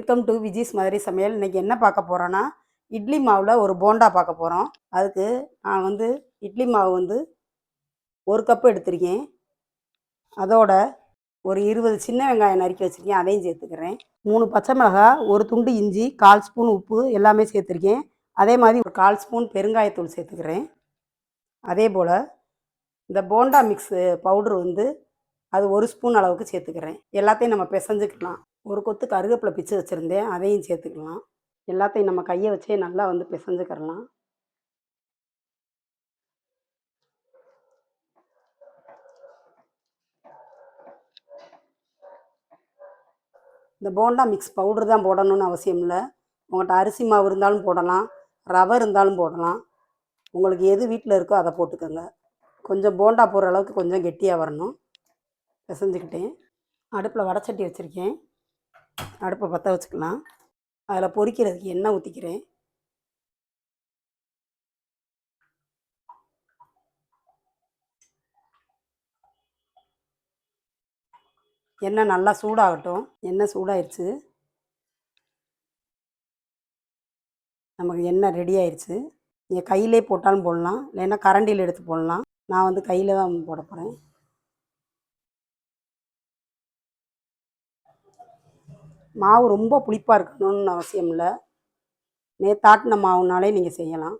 Welcome to Viji's Madurai சமையல். இன்றைக்கி என்ன பார்க்க போகிறோன்னா இட்லி மாவில் ஒரு போண்டா பார்க்க போகிறோம் அதுக்கு நான் வந்து இட்லி மாவு வந்து ஒரு கப்பு எடுத்திருக்கேன். அதோட ஒரு இருபது சின்ன வெங்காயம் நறுக்கி வச்சுருக்கேன். அதையும் சேர்த்துக்கிறேன். மூணு பச்சை மிளகாய் ஒரு துண்டு இஞ்சி கால் ஸ்பூன் உப்பு எல்லாமே சேர்த்துருக்கேன். அதே மாதிரி ஒரு கால் ஸ்பூன் பெருங்காயத்தூள் சேர்த்துக்கிறேன். அதே போல் இந்த போண்டா மிக்ஸு பவுட்ரு வந்து அது ஒரு ஸ்பூன் அளவுக்கு சேர்த்துக்கிறேன். எல்லாத்தையும் நம்ம பிசைஞ்சுக்கலாம். ஒரு கொத்து கருவேப்பிலை பிச்சு வச்சுருந்தேன் அதையும் சேர்த்துக்கலாம். எல்லாத்தையும் நம்ம கையை வச்சே நல்லா வந்து பிசைஞ்சுக்கிறலாம். இந்த போண்டா மிக்ஸ் பவுடர் தான் போடணும்னு அவசியம் இல்லை. உங்கள்கிட்ட அரிசி மாவு இருந்தாலும் போடலாம் ரவை இருந்தாலும் போடலாம். உங்களுக்கு எது வீட்டில் இருக்கோ அதை போட்டுக்கோங்க. கொஞ்சம் போண்டா போடுற அளவுக்கு கொஞ்சம் கெட்டியாக வரணும். பிசைஞ்சுக்கிட்டேன். அடுப்பில் வடச்சட்டி வச்சுருக்கேன். அடுப்பை பற்ற வச்சுக்கலாம். அதில் பொரிக்கிறதுக்கு எண்ணெய் ஊற்றிக்கிறேன் எண்ணெய் நல்லா சூடாகட்டும். எண்ணெய் சூடாயிருச்சு. நமக்கு எண்ணெய் ரெடி ஆயிடுச்சு நீங்கள் கையிலே போட்டாலும் போடலாம். இல்லைன்னா கரண்டியில் எடுத்து போடலாம். நான் வந்து கையில் தான் போட போகிறேன் மாவு ரொம்ப புளிப்பாக இருக்கணும்னு அவசியம் இல்லை. நேத்தாட்டின மாவுனாலே நீங்கள் செய்யலாம்.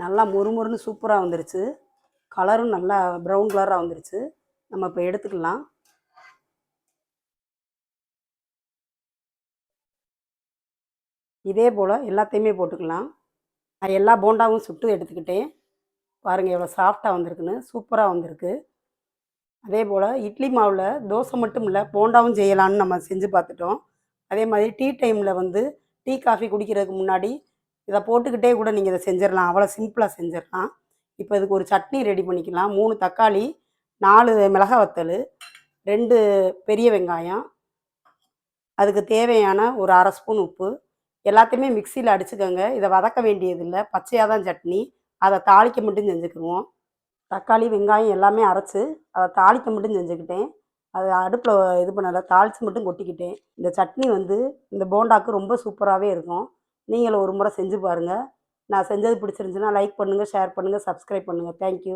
நல்லா மொறுமொறுன்னு சூப்பராக வந்துருச்சு. கலரும் நல்லா ப்ரௌன் கலராக வந்துருச்சு. நம்ம இப்போ எடுத்துக்கலாம். இதே போல் எல்லாத்தையுமே போட்டுக்கலாம். நான் எல்லா போண்டாவும் சுட்டு எடுத்துக்கிட்டேன். பாருங்கள் எவ்வளோ சாஃப்டாக வந்திருக்குன்னு. சூப்பராக வந்திருக்கு. அதே போல் இட்லி மாவில் தோசை மட்டும் இல்லை போண்டாவும் செய்யலான்னு நம்ம செஞ்சு பார்த்துட்டோம். அதே மாதிரி டீ டைமில் வந்து டீ காஃபி குடிக்கிறதுக்கு முன்னாடி இதை போட்டுக்கிட்டே கூட நீங்கள் இதை செஞ்சிடலாம். அவ்வளோ சிம்பிளாக செஞ்சிடலாம். இப்போ இதுக்கு ஒரு சட்னி ரெடி பண்ணிக்கலாம். மூணு தக்காளி நாலு மிளகாய் வத்தல் ரெண்டு பெரிய வெங்காயம் அதுக்கு தேவையான ஒரு அரை ஸ்பூன் உப்பு. எல்லாத்தையுமே மிக்சியில் அடிச்சுக்கோங்க. இதை வதக்க வேண்டியதில்லை. பச்சையாக தான் சட்னி. அதை தாளிக்க மட்டும் செஞ்சுக்கிடுவோம் தக்காளி வெங்காயம் எல்லாமே அரைச்சி அதை தாளிக்க மட்டும் செஞ்சுக்கிட்டேன். அது அடுப்பில் இது பண்ணலை தாளித்து மட்டும் கொட்டிக்கிட்டேன். இந்த சட்னி வந்து இந்த போண்டாக்கு ரொம்ப சூப்பராகவே இருக்கும். நீங்களும் ஒரு முறை செஞ்சு பாருங்கள் நான் செஞ்சது பிடிச்சிருந்துச்சுன்னா லைக் பண்ணுங்கள் ஷேர் பண்ணுங்கள் சப்ஸ்கிரைப் பண்ணுங்கள் தேங்க்யூ